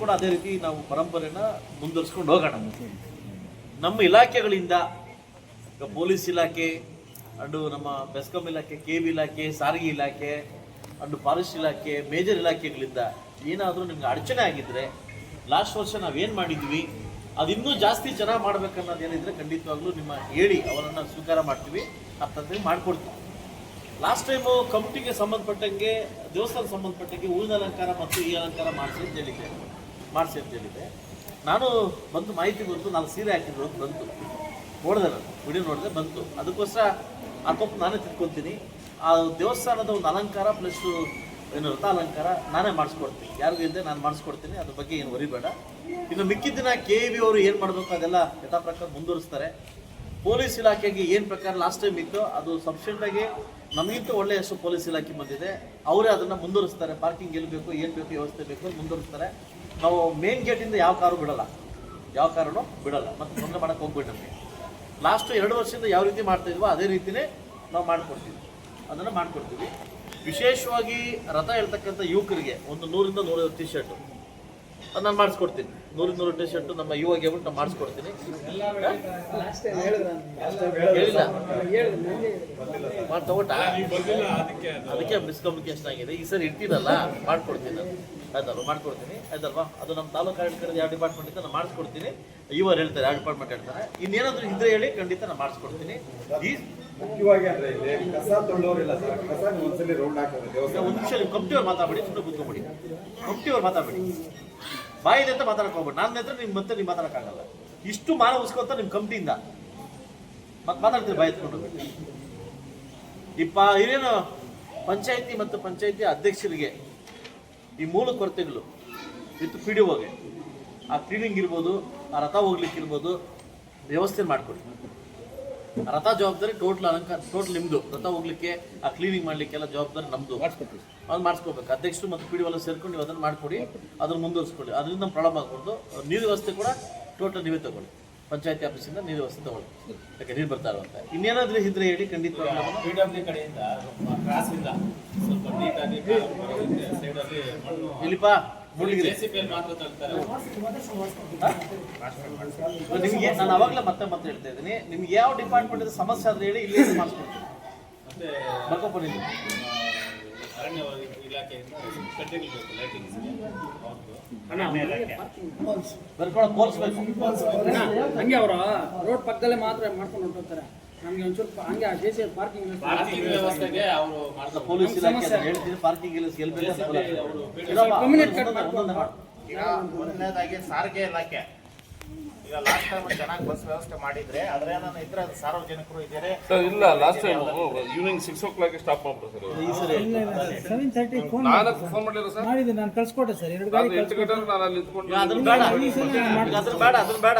ಕೂಡ ಅದೇ ರೀತಿ ನಾವು ಪರಂಪರೆನ ಮುಂದುವರಿಸ್ಕೊಂಡು ಹೋಗೋಣ. ನಮ್ಮ ಇಲಾಖೆಗಳಿಂದ ಈಗ ಪೊಲೀಸ್ ಇಲಾಖೆ, ಅಂಡು ನಮ್ಮ ಬೆಸ್ಕಾಂ ಇಲಾಖೆ, ಕೆ ಬಿ ಇಲಾಖೆ, ಸಾರಿಗೆ ಇಲಾಖೆ, ಅಂಡು ಫಾರೆಸ್ಟ್ ಇಲಾಖೆ, ಮೇಜರ್ ಇಲಾಖೆಗಳಿಂದ ಏನಾದರೂ ನಿಮ್ಗೆ ಅಡಚಣೆ ಆಗಿದ್ರೆ ಲಾಸ್ಟ್ ವರ್ಷ ನಾವೇನು ಮಾಡಿದ್ವಿ, ಅದಿನ್ನೂ ಜಾಸ್ತಿ ಚೆನ್ನಾಗಿ ಮಾಡ್ಬೇಕನ್ನೋದು ಏನಿದ್ರೆ ಖಂಡಿತವಾಗ್ಲೂ ನಿಮ್ಮ ಹೇಳಿ ಅವರನ್ನು ಸ್ವೀಕಾರ ಮಾಡ್ತೀವಿ, ಅರ್ಥದಲ್ಲಿ ಮಾಡ್ಕೊಡ್ತೀವಿ. ಲಾಸ್ಟ್ ಟೈಮು ಕಮಿಟಿಗೆ ಸಂಬಂಧಪಟ್ಟಂಗೆ ದೇವಸ್ಥಾನ ಸಂಬಂಧಪಟ್ಟಂಗೆ ಹೂವಿನ ಅಲಂಕಾರ ಮತ್ತು ಈ ಅಲಂಕಾರ ಮಾಡಿಸಿ ಅಂತ ಮಾಡಿಸಿ ಅಂತ ಹೇಳಿದ್ದೆ. ನಾನು ಬಂದು ಮಾಹಿತಿ ಬಂತು ನಾನು ಸೀರೆ ಹಾಕಿದ್ರು ಅಂತ ಬಂತು. ನೋಡಿದೆ ನಾನು, ವಿಡಿಯೋ ನೋಡಿದೆ, ಬಂತು. ಅದಕ್ಕೋಸ್ಕರ ಆ ತಪ್ಪು ನಾನೇ ತಿಳ್ಕೊತೀನಿ. ಆ ದೇವಸ್ಥಾನದ ಒಂದು ಅಲಂಕಾರ ಪ್ಲಸ್ ಏನು ರಥ ಅಲಂಕಾರ ನಾನೇ ಮಾಡಿಸ್ಕೊಡ್ತೀನಿ. ಯಾರಿಗೂ ಇದ್ದೆ ನಾನು ಮಾಡಿಸ್ಕೊಡ್ತೀನಿ. ಅದ್ರ ಬಗ್ಗೆ ಏನು ವರಿಬೇಡ. ಇನ್ನು ಮಿಕ್ಕಿದ್ದಿನ ಕೆ ಕೆ ಬಿ ಅವರು ಏನು ಮಾಡಬೇಕು ಅದೆಲ್ಲ ಯಥಾ ಪ್ರಕಾರ ಮುಂದುವರಿಸ್ತಾರೆ. ಪೊಲೀಸ್ ಇಲಾಖೆಗೆ ಏನು ಪ್ರಕಾರ ಲಾಸ್ಟ್ ಟೈಮ್ ಇತ್ತು ಅದು ಸಫಿಷಿಯೆಂಟಾಗಿ ನಮಗಿಂತ ಒಳ್ಳೆಯ ಹೆಸರು ಪೊಲೀಸ್ ಇಲಾಖೆ ಬಂದಿದೆ. ಅವರೇ ಅದನ್ನು ಮುಂದುವರಿಸ್ತಾರೆ. ಪಾರ್ಕಿಂಗ್ ಎಲ್ಲಿ ಬೇಕು, ಏನು ಬೇಕು, ವ್ಯವಸ್ಥೆ ಬೇಕು ಮುಂದುವರಿಸ್ತಾರೆ. ನಾವು ಮೇನ್ ಗೇಟಿಂದ ಯಾವ ಕಾರು ಬಿಡಲ್ಲ. ಯಾವ ಕಾರನ್ನು ಬಿಡಲ್ಲ. ಮತ್ತು ತೊಂದರೆ ಮಾಡೋಕ್ಕೆ ಹೋಗ್ಬಿಟ್ಟು ನಮಗೆ ಲಾಸ್ಟು ಎರಡು ವರ್ಷದಿಂದ ಯಾವ ರೀತಿ ಮಾಡ್ತಾ ಇದ್ವೋ ಅದೇ ರೀತಿನೇ ನಾವು ಮಾಡಿಕೊಡ್ತೀವಿ. ಅದನ್ನು ಮಾಡಿಕೊಡ್ತೀವಿ. ವಿಶೇಷವಾಗಿ ರಥ ಹೇಳ್ತಕ್ಕಂಥ ಯುವಕರಿಗೆ ಒಂದು ನೂರಿಂದ ನೂರೈವತ್ತು ಟಿ ಶರ್ಟು ನಾನು ಮಾಡಿಸ್ಕೊಡ್ತೀನಿ. ನೂರಿಂದ ನೂರು ಟಿ ಶರ್ಟು ನಮ್ಮ ಯುವಗೆ ಹೇಳ್ಬಿಟ್ಟು ನಾನು ಮಾಡಿಸ್ಕೊಡ್ತೀನಿ. ಹೇಳಿಲ್ಲ. ಅದಕ್ಕೆ ಮಿಸ್ಕಮ್ಯುನಿಕೇಶನ್ ಆಗಿದೆ. ಈ ಸರಿ ಇರ್ತೀನಲ್ಲ ಮಾಡ್ಕೊಡ್ತೀನಿ ನಾನು. ಆಯ್ತಲ್ವಾ? ಮಾಡ್ಕೊಡ್ತೀನಿ. ಆಯ್ತಲ್ವಾ? ಅದು ನಮ್ಮ ತಾಲೂಕು ಆಡಳಿತ ಯಾವ ಡಿಪಾರ್ಟ್ಮೆಂಟ್ ಇತ್ತು ನಾನು ಮಾಡಿಸ್ಕೊಡ್ತೀನಿ. ಇವರು ಹೇಳ್ತಾರೆ ಯಾವ ಡಿಪಾರ್ಟ್ಮೆಂಟ್ ಹೇಳ್ತಾರೆ. ಇನ್ನೇನಾದರೂ ಇದ್ರೆ ಹೇಳಿ ಖಂಡಿತ ನಾನು ಮಾಡಿಸ್ಕೊಡ್ತೀನಿ. ಈ ಮುಖ್ಯವಾಗಿ ಅಂದ್ರೆ ಇಲ್ಲಿ ಕಸ ತೊಳ್ಳೋರಿಲ್ಲ ಸರ್. ಕಸ ಒಂದ್ಸಲಿ ರೌಂಡ್ ಹಾಕೋದು ಈಗ ದೇವಸ್ಥಾನ ಒಂದು ನಿಮಿಷ ನೀವು ಕಂಪ್ನಿಯವ್ರು ಮಾತಾಡಬೇಡಿ ಸುಮ್ಮನೆ ಕೂತ್ಕೊಂಬಿಡಿ ಕಂಪ್ನಿಯವ್ರು ಮಾತಾಡಬೇಡಿ. ಬಾಯಿದೆ ಅಂತ ಮಾತಾಡಕ್ ಹೋಗ್ಬೇಡಿ. ನನ್ನ ಹತ್ರ ನಿಮ್ಮ ಮತ್ತೆ ನೀವು ಮಾತಾಡಕ್ಕಾಗಲ್ಲ. ಇಷ್ಟು ಮಾನ ಉಸ್ಕೊಂತ ನಿಮ್ಮ ಕಂಪ್ನಿಯಿಂದ ಮತ್ತೆ ಮಾತಾಡ್ತೀರಿ ಬಾಯಿ ಎತ್ಕೊಂಡು ಇಪ್ಪ ಇದೇನು ಪಂಚಾಯತಿ ಮತ್ತು ಪಂಚಾಯತಿ ಅಧ್ಯಕ್ಷರಿಗೆ ಈ ಮೂಲ ಕೊರತೆಗಳು ವಿತ್ ಪಿ ಡಿ ಒಗೆ ಆ ಕ್ಲೀನಿಂಗ್ ಇರ್ಬೋದು ಆ ರಥ ಹೋಗ್ಲಿಕ್ಕೆ ಇರ್ಬೋದು ವ್ಯವಸ್ಥೆ ಮಾಡಿಕೊಡಿ ರಥ ಜವಾಬ್ದಾರಿ ಟೋಟಲ್ ಅಲಂಕಾರ ಟೋಟಲ್ ನಿಮ್ಮದು ರಥ ಹೋಗ್ಲಿಕ್ಕೆ ಆ ಕ್ಲೀನಿಂಗ್ ಮಾಡಲಿಕ್ಕೆಲ್ಲ ಜವಾಬ್ದಾರಿ ನಮ್ಮದು ಅದು ಮಾಡಿಸ್ಕೋಬೇಕು. ಅಧ್ಯಕ್ಷರು ಮತ್ತು ಪಿ ಡಿ ಎಲ್ಲ ಸೇರ್ಕೊಂಡು ನೀವು ಅದನ್ನು ಮಾಡಿಕೊಡಿ ಅದನ್ನು ಮುಂದುವರಿಸ್ಕೊಳ್ಳಿ. ಅದರಿಂದ ಪ್ರಾಬ್ಲಮ್ ಆಗ್ಬಾರ್ದು. ನೀರು ವ್ಯವಸ್ಥೆ ಕೂಡ ಟೋಟಲ್ ನೀವೇ ತಗೊಳ್ಳಿ. ಪಂಚಾಯತಿ ಆಫೀಸಿಂದ ನೀರು ವ್ಯವಸ್ಥೆ ತಗೊಳ್ಳಿ. ಯಾಕೆ ನೀರು ಬರ್ತಾ ಇರುವಂತ ಇನ್ನೇನಾದ್ರೂ ಇದ್ರೆ ಹೇಳಿ ಖಂಡಿತ ಕಡೆಯಿಂದ ಇಲ್ಲಿಪ್ಪ ನಿಮಗೆ ನಾನು ಅವಾಗಲೇ ಮತ್ತೆ ಮತ್ತೆ ಹೇಳ್ತಾ ಇದ್ದೀನಿ. ನಿಮ್ಗೆ ಯಾವ ಡಿಪಾರ್ಟ್ಮೆಂಟ್ ಸಮಸ್ಯೆ ಆದ್ರೆ ಹೇಳಿ ಇಲ್ಲಿ ಮಾಡಿಸ್ಕೊಡ್ತೀನಿ. ನೀವು ಅರಣ್ಯ ಲೈಟಿಂಗ್ಸ್ ಬರ್ಕೊಂಡು ಪೋಲ್ಸ್ಬೇಕು ಹಂಗೆ ಅವರು ರೋಡ್ ಪಕ್ಕದಲ್ಲೇ ಮಾತ್ರ ಮಾಡ್ಕೊಂಡು ಹೊಂಟೋಗ್ತಾರೆ. ನಮ್ಗೆ ಹಂಗೆ ಜೆ ಸಿ ಪಾರ್ಕಿಂಗ್ ವ್ಯವಸ್ಥೆಗೆ ಅವರು ಪೊಲೀಸ್ ಇಲಾಖೆ ಇಲ್ಲ ಎಲ್ಲಿ ಈಗ ಮೊದಲನೇದಾಗಿ ಸಾರಿಗೆ ಇಲಾಖೆ. ಈಗ ಲಾಸ್ಟ್ ಟೈಮ್ ಚೆನ್ನಾಗಿ ಬಸ್ ವ್ಯವಸ್ಥೆ ಮಾಡಿದ್ರೆ ಆದ್ರೆ ನಾನು ಇದ್ರೆ ಅದು ಸಾರ್ವಜನಿಕರು ಇದ್ದಾರೆ. ಸರ್ ಇಲ್ಲ last time evening six o'clock stop sir ಈ ಸರಿ ಸೆವೆನ್ ತರ್ಟಿ ಫೋನ್ ನಾನು ಫೋನ್ ಮಾಡಿಲ್ಲ ಸರ್. ಮಾಡಿದ್ದೆ ನಾನು ಕಳ್ಸ್ಕೊಟ್ಟೆ ಸರ್. ಎರಡು ನಾನು ಎಂಟು ಗಂಟೆ ನಾನು ಅಲ್ಲಿ ನಿಂತ್ಕೊಂಡು ಅದ್ರ ಬೇಡ ಈಗ ಅದ್ರ ಬೇಡ ಅದ್ರ ಬೇಡ